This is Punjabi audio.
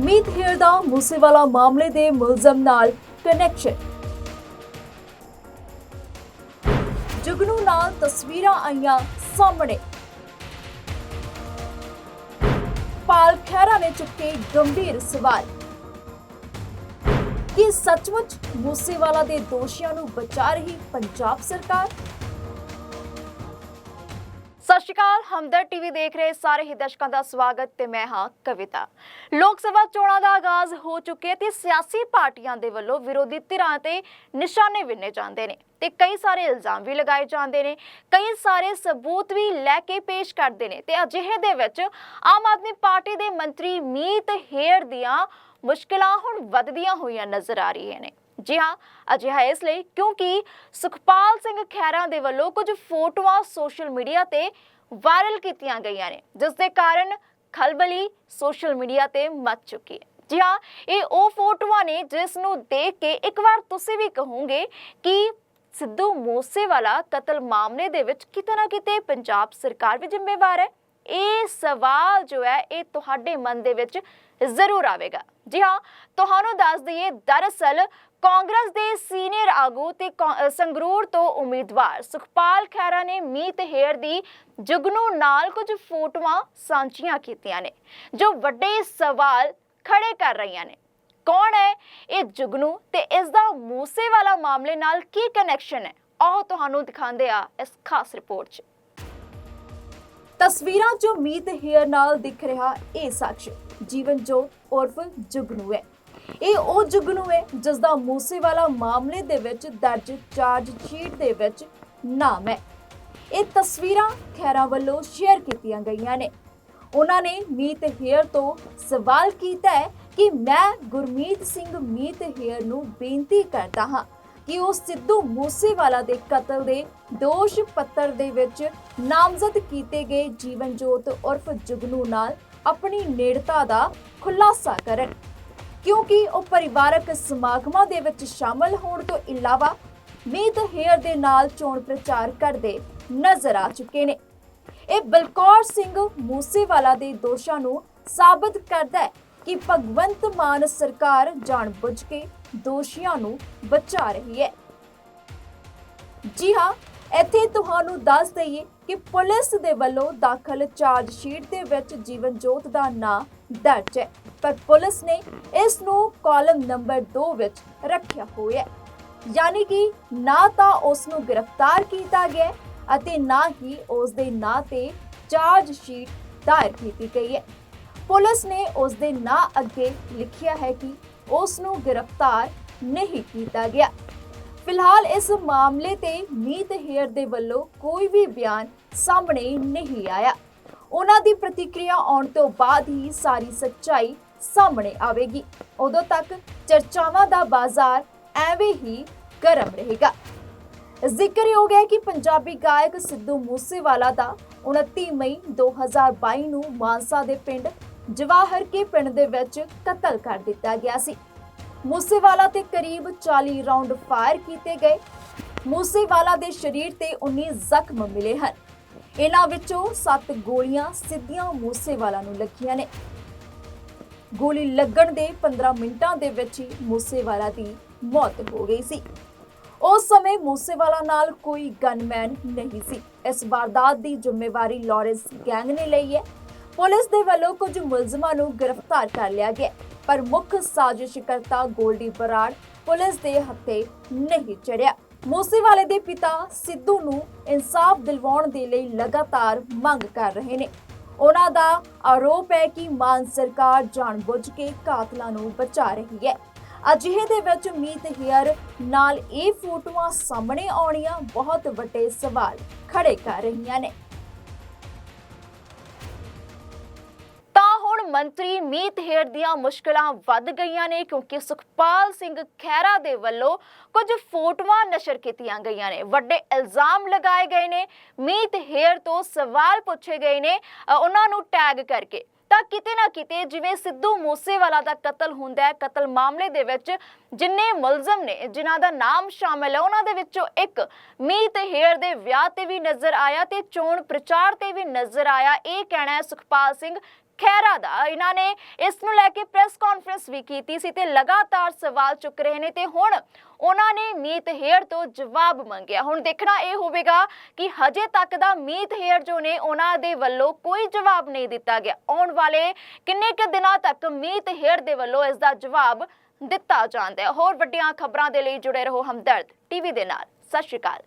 ਮੀਤ ਹੇਅਰ ਦਾ ਮੂਸੇਵਾਲਾ ਮਾਮਲੇ ਦੇ ਮੁਲਜ਼ਮ ਨਾਲ ਕਨੈਕਸ਼ਨ ਜੁਗਨੂ ਨਾਲ ਤਸਵੀਰਾਂ ਆਈਆਂ ਸਾਹਮਣੇ। ਪਾਲ ਖਹਿਰਾ ਨੇ ਚੁੱਕੇ ਗੰਭੀਰ ਸਵਾਲ। ਕੀ ਸੱਚਮੁੱਚ ਮੂਸੇਵਾਲਾ ਦੇ ਦੋਸ਼ੀਆਂ ਨੂੰ ਬਚਾ ਰਹੀ ਪੰਜਾਬ ਸਰਕਾਰ? ਸਤਿ ਸ਼੍ਰੀ ਅਕਾਲ, ਹਮਦਰ ਟੀਵੀ ਦੇਖ ਰਹੇ ਸਾਰੇ ਹੀ ਦਰਸ਼ਕਾਂ ਦਾ ਸਵਾਗਤ ਤੇ ਮੈਂ ਹਾਂ ਕਵਿਤਾ। ਲੋਕ ਸਭਾ ਚੋਣਾਂ ਦਾ ਆਗਾਜ਼ ਹੋ ਚੁੱਕਿਆ ਤੇ ਸਿਆਸੀ ਪਾਰਟੀਆਂ ਦੇ ਵੱਲੋਂ ਵਿਰੋਧੀ ਧਿਰਾਂ ਤੇ ਨਿਸ਼ਾਨੇ ਵਿੰਨੇ ਜਾਂਦੇ ਨੇ ਤੇ ਕਈ ਸਾਰੇ ਇਲਜ਼ਾਮ ਵੀ ਲਗਾਏ ਜਾਂਦੇ ਨੇ, ਕਈ ਸਾਰੇ ਸਬੂਤ ਵੀ ਲੈ ਕੇ ਪੇਸ਼ ਕਰਦੇ ਨੇ ਤੇ ਅਜਿਹੇ ਦੇ ਵਿੱਚ ਆਮ ਆਦਮੀ ਪਾਰਟੀ ਦੇ ਮੰਤਰੀ ਮੀਤ ਹੇਰ ਦੀਆਂ ਮੁਸ਼ਕਲਾਂ ਹੁਣ ਵੱਧਦੀਆਂ ਹੋਈਆਂ ਨਜ਼ਰ ਆ ਰਹੀਆਂ ਨੇ। ਜੀ ਹਾਂ, ਅਜਿਹਾ ਇਸ ਲਈ ਕਿਉਂਕਿ ਸੁਖਪਾਲ ਸਿੰਘ ਖਹਿਰਾ ਦੇ ਵੱਲੋਂ ਕੁਝ ਫੋਟੋਆਂ ਸੋਸ਼ਲ ਮੀਡੀਆ ਤੇ ਵਾਇਰਲ ਕੀਤੀਆਂ ਗਈਆਂ ਨੇ, ਜਿਸ ਦੇ ਕਾਰਨ ਖਲਬਲੀ ਸੋਸ਼ਲ ਮੀਡੀਆ ਤੇ ਮਚ ਚੁੱਕੀ ਹੈ। ਜੀ ਹਾਂ, ਇਹ ਉਹ ਫੋਟੋਆਂ ਨੇ ਜਿਸ ਨੂੰ ਦੇਖ ਕੇ ਇੱਕ ਵਾਰ ਤੁਸੀਂ ਵੀ ਕਹੋਗੇ ਕਿ ਸਿੱਧੂ ਮੂਸੇਵਾਲਾ ਕਤਲ ਮਾਮਲੇ ਦੇ ਵਿੱਚ ਕਿਤੇ ਨਾ ਕਿਤੇ ਪੰਜਾਬ ਸਰਕਾਰ ਵੀ ਜ਼ਿੰਮੇਵਾਰ ਹੈ। ਇਹ ਸਵਾਲ ਜੋ ਹੈ, ਇਹ ਤੁਹਾਡੇ ਮਨ ਦੇ ਵਿੱਚ ਜ਼ਰੂਰ ਆਵੇਗਾ। ਜੀ ਹਾਂ, ਤੁਹਾਨੂੰ ਦੱਸ ਦਈਏ, ਦਰਅਸਲ ਕਾਂਗਰਸ ਦੇ ਸੀਨੀਅਰ ਆਗੂ ਤੇ ਸੰਗਰੂਰ ਤੋਂ ਉਮੀਦਵਾਰ ਸੁਖਪਾਲ ਖਹਿਰਾ ਨੇ ਮੀਤ ਹੇਅਰ ਦੀ ਜੁਗਨੂ ਨਾਲ ਕੁਝ ਫੋਟੋਆਂ ਸਾਂਝੀਆਂ ਕੀਤੀਆਂ ਨੇ, ਜੋ ਵੱਡੇ ਸਵਾਲ ਖੜੇ ਕਰ ਰਹੀਆਂ ਨੇ। ਕੌਣ ਹੈ ਇਹ ਜੁਗਨੂ ਤੇ ਇਸ ਦਾ ਮੂਸੇਵਾਲਾ ਮਾਮਲੇ ਨਾਲ ਕੀ ਕਨੈਕਸ਼ਨ ਹੈ? ਆਓ ਤੁਹਾਨੂੰ ਦਿਖਾਉਂਦੇ ਆ ਇਸ ਖਾਸ ਰਿਪੋਰਟ 'ਚ। ਤਸਵੀਰਾਂ 'ਚ ਮੀਤ ਹੇਅਰ ਨਾਲ ਦਿਖ ਰਿਹਾ, ਇਹ ਸ਼ਖਸ ਜੀਵਨ ਜੋਤ ਉਰਫ ਜੁਗਨੂ ਹੈ। ਇਹ ਉਹ ਜੁਗਨੂ ਹੈ ਜਿਸ ਦਾ ਮੂਸੇਵਾਲਾ ਮਾਮਲੇ ਦੇ ਵਿੱਚ ਦਰਜ ਚਾਰਜ ਸ਼ੀਟ ਦੇ ਵਿੱਚ ਨਾਮ ਹੈ। ਇਹ ਤਸਵੀਰਾਂ ਖੈਰਾ ਵੱਲੋਂ ਸ਼ੇਅਰ ਕੀਤੀਆਂ ਗਈਆਂ ਨੇ। ਉਹਨਾਂ ਨੇ ਮੀਤ ਹੇਅਰ ਤੋਂ ਸਵਾਲ ਕੀਤਾ ਹੈ ਕਿ ਮੈਂ ਗੁਰਮੀਤ ਸਿੰਘ ਮੀਤ ਹੇਅਰ ਨੂੰ ਬੇਨਤੀ ਕਰਦਾ ਹਾਂ। ਕਿ ਉਹ ਸਿੱਧੂ ਮੂਸੇਵਾਲਾ ਦੇ ਕਤਲ ਦੇ ਦੋਸ਼ ਪੱਤਰ ਦੇ ਵਿੱਚ ਨਾਮਜ਼ਦ ਕੀਤੇ ਗਏ ਜੀਵਨ ਉਰਫ ਜੁਗਨੂ ਨਾਲ ਆਪਣੀ ਨੇੜਤਾ ਦਾ ਖੁਲਾਸਾ ਕਰਨ। ਕਿਉਂਕਿ ਉਹ ਪਰਿਵਾਰਕ ਸਮਾਗਮਾਂ ਦੇ ਵਿੱਚ ਸ਼ਾਮਲ ਹੋਣ ਤੋਂ ਇਲਾਵਾ ਮੀਤ ਹੇਅਰ ਦੇ ਨਾਲ ਚੋਣ ਪ੍ਰਚਾਰ ਕਰਦੇ ਨਜ਼ਰ ਆ ਚੁੱਕੇ ਨੇ। ਇਹ ਬਲਕੌਰ ਸਿੰਘ ਮੂਸੇਵਾਲਾ ਦੇ ਦੋਸ਼ਾਂ ਨੂੰ ਸਾਬਤ ਕਰਦਾ ਹੈ। ਕਿ ਭਗਵੰਤ ਮਾਨ ਸਰਕਾਰ ਜਾਣਬੁੱਝ ਕੇ ਦੋਸ਼ੀਆਂ ਨੂੰ ਬਚਾ ਰਹੀ ਹੈ। ਜੀ ਹਾਂ, ਇੱਥੇ ਤੁਹਾਨੂੰ ਦੱਸ ਦਈਏ ਕਿ ਪੁਲਿਸ ਦੇ ਵੱਲੋਂ ਦਾਖਲ ਚਾਰਜ ਸ਼ੀਟ ਦੇ ਵਿੱਚ ਜੀਵਨ ਦਾ ਨਾਂ ਦਰਜ ਹੈ, ਪਰ ਪੁਲਿਸ ਨੇ ਇਸ ਨੂੰ ਕਾਲਮ ਨੰਬਰ 2 ਵਿੱਚ ਰੱਖਿਆ ਹੋਇਆ ਹੈ। ਯਾਨੀ ਕਿ ਨਾ ਤਾਂ ਉਸ ਨੂੰ ਗ੍ਰਿਫਤਾਰ ਕੀਤਾ ਗਿਆ ਅਤੇ ਨਾ ਹੀ ਉਸ ਦੇ ਨਾਂ ਤੇ ਚਾਰਜ ਸ਼ੀਟ ਦਾਇਰ ਕੀਤੀ ਗਈ ਹੈ। ਪੁਲਿਸ ਨੇ ਉਸ ਦੇ ਨਾਂ ਅੱਗੇ ਲਿਖਿਆ ਹੈ ਕਿ ਉਸ ਨੂੰ ਗ੍ਰਿਫਤਾਰ ਨਹੀਂ ਕੀਤਾ ਗਿਆ। ਫਿਲਹਾਲ ਇਸ ਮਾਮਲੇ ਤੇ ਮੀਤ ਹੇਅਰ ਦੇ ਵੱਲੋਂ ਕੋਈ ਵੀ ਬਿਆਨ ਸਾਹਮਣੇ ਨਹੀਂ ਆਇਆ। ਉਹਨਾਂ ਦੀ ਪ੍ਰਤੀਕਿਰਿਆ ਆਉਣ ਤੋਂ ਬਾਅਦ ਹੀ ਸਾਰੀ ਸੱਚਾਈ ਸਾਹਮਣੇ ਆਵੇਗੀ। ਉਦੋਂ ਤੱਕ ਚਰਚਾਵਾਂ ਦਾ ਬਾਜ਼ਾਰ ਐਵੇਂ ਹੀ ਗਰਮ ਰਹੇਗਾ। ਜ਼ਿਕਰਯੋਗ ਹੈ ਕਿ ਪੰਜਾਬੀ ਗਾਇਕ ਸਿੱਧੂ ਮੂਸੇਵਾਲਾ ਦਾ 29 ਮਈ 2022 ਨੂੰ ਮਾਨਸਾ ਦੇ ਪਿੰਡ ਜਵਾਹਰ ਕੇ ਪਿੰਡ ਦੇ ਵਿੱਚ ਕਤਲ ਕਰ ਦਿੱਤਾ ਗਿਆ ਸੀ। ਮੂਸੇਵਾਲਾ ਤੇ ਕਰੀਬ 40 ਰਾਉਂਡ ਫਾਇਰ ਕੀਤੇ ਗਏ। ਮੂਸੇਵਾਲਾ ਦੇ ਸਰੀਰ ਤੇ 19 ਜ਼ਖਮ ਮਿਲੇ ਹਨ। ਇਹਨਾਂ ਵਿੱਚੋਂ 7 ਗੋਲੀਆਂ ਸਿੱਧੀਆਂ ਮੂਸੇਵਾਲਾ ਨੂੰ ਲੱਗੀਆਂ ਨੇ। ਗੋਲੀ ਲੱਗਣ ਦੇ 15 ਮਿੰਟਾਂ ਦੇ ਵਿੱਚ ਹੀ ਮੂਸੇਵਾਲਾ ਦੀ ਮੌਤ ਹੋ ਗਈ ਸੀ। ਉਸ ਸਮੇਂ ਮੂਸੇਵਾਲਾ ਨਾਲ ਕੋਈ ਗਨਮੈਨ ਨਹੀਂ ਸੀ। ਇਸ ਵਾਰਦਾਤ ਦੀ ਜ਼ਿੰਮੇਵਾਰੀ ਲਾਰੈਂਸ ਗੈਂਗ ਨੇ ਲਈ ਹੈ। ਪੁਲਿਸ ਦੇ ਵੱਲੋਂ ਕੁਝ ਮੁਲਜ਼ਮਾਂ ਨੂੰ ਗ੍ਰਿਫਤਾਰ ਕਰ ਲਿਆ ਗਿਆ, ਪਰ ਮੁੱਖ ਸਾਜ਼ਿਸ਼ਕਰਤਾ ਗੋਲਡੀ ਬਰਾੜ ਪੁਲਿਸ ਦੇ ਹੱਥੇ ਨਹੀਂ ਚੜਿਆ। ਮੂਸੇਵਾਲੇ ਦੇ ਪਿਤਾ ਸਿੱਧੂ ਨੂੰ ਇਨਸਾਫ ਦਿਲਵਾਉਣ ਦੇ ਲਈ ਲਗਾਤਾਰ ਮੰਗ ਕਰ ਰਹੇ ਨੇ। ਉਹਨਾਂ ਦਾ ਆਰੋਪ ਹੈ ਕਿ ਮਾਨ ਸਰਕਾਰ ਜਾਣਬੁੱਝ ਕੇ ਕਾਤਲਾਂ ਨੂੰ ਬਚਾ ਰਹੀ ਹੈ। ਅਜਿਹੇ ਦੇ ਵਿੱਚ ਮੀਤ ਹੇਅਰ ਨਾਲ ਇਹ ਫੋਟੋਆਂ ਸਾਹਮਣੇ ਆਉਣੀਆਂ ਬਹੁਤ ਵੱਡੇ ਸਵਾਲ ਖੜੇ ਕਰ ਰਹੀਆਂ ਨੇ। ਮੰਤਰੀ ਮੀਤ ਹੇਅਰ ਦੀਆਂ ਮੁਸ਼ਕਲਾਂ ਵੱਧ ਗਈਆਂ ਨੇ ਕਿਉਂਕਿ ਸੁਖਪਾਲ ਸਿੰਘ ਖਹਿਰਾ ਦੇ ਵੱਲੋਂ ਕੁਝ ਫੋਟੋਆਂ ਨਸ਼ਰ ਕੀਤੀਆਂ ਗਈਆਂ ਨੇ। ਵੱਡੇ ਇਲਜ਼ਾਮ ਲਗਾਏ ਗਏ ਨੇ। ਮੀਤ ਹੇਅਰ ਤੋਂ ਸਵਾਲ ਪੁੱਛੇ ਗਏ ਨੇ ਉਹਨਾਂ ਨੂੰ ਟੈਗ ਕਰਕੇ। ਤਾਂ ਕਿਤੇ ਨਾ ਕਿਤੇ ਜਿਵੇਂ ਸਿੱਧੂ ਮੂਸੇਵਾਲਾ ਦਾ ਕਤਲ ਹੁੰਦਾ ਹੈ, ਕਤਲ ਮਾਮਲੇ ਦੇ ਵਿੱਚ ਜਿੰਨੇ ਮੁਲਜ਼ਮ ਨੇ, ਜਿਨ੍ਹਾਂ ਦਾ ਨਾਮ ਸ਼ਾਮਿਲ ਹੈ, ਉਹਨਾਂ ਦੇ ਵਿੱਚੋਂ ਇੱਕ ਮੀਤ ਹੇਰ ਦੇ ਵਿਆਹ ਤੇ ਵੀ ਨਜ਼ਰ ਆਇਆ ਤੇ ਚੋਣ ਪ੍ਰਚਾਰ ਤੇ ਵੀ ਨਜ਼ਰ ਆਇਆ। ਇਹ ਕਹਿਣਾ ਹੈ ਸੁਖਪਾਲ ਸਿੰਘ ਖਹਿਰਾ ਦਾ। ਇਹਨਾਂ ਨੇ ਇਸ ਨੂੰ ਲੈ ਕੇ ਪ੍ਰੈਸ ਕਾਨਫਰੰਸ ਵੀ ਕੀਤੀ ਸੀ ਤੇ ਲਗਾਤਾਰ ਸਵਾਲ ਚੁੱਕ ਰਹੇ ਨੇ ਤੇ ਹੁਣ ਉਹਨਾਂ ਨੇ ਮੀਤ ਹੇਅਰ ਤੋਂ ਜਵਾਬ ਮੰਗਿਆ। ਹੁਣ ਦੇਖਣਾ ਇਹ ਹੋਵੇਗਾ ਕਿ ਹਜੇ ਤੱਕ ਦਾ ਮੀਤ ਹੇਅਰ ਜੋ ਨੇ ਉਹਨਾਂ ਦੇ ਵੱਲੋਂ ਕੋਈ ਜਵਾਬ ਨਹੀਂ ਦਿੱਤਾ ਗਿਆ। ਆਉਣ ਵਾਲੇ ਕਿੰਨੇ ਕੁ ਦਿਨਾਂ ਤੱਕ ਮੀਤ ਹੇਅਰ ਦੇ ਵੱਲੋਂ ਇਸ ਦਾ ਜਵਾਬ ਦਿੱਤਾ ਜਾਂਦਾ ਹੈ। ਹੋਰ ਵੱਡੀਆਂ ਖਬਰਾਂ ਦੇ ਲਈ ਜੁੜੇ ਰਹੋ ਹਮਦਰਦ ਟੀਵੀ ਦੇ ਨਾਲ। ਸਤਿ ਸ਼੍ਰੀ ਅਕਾਲ।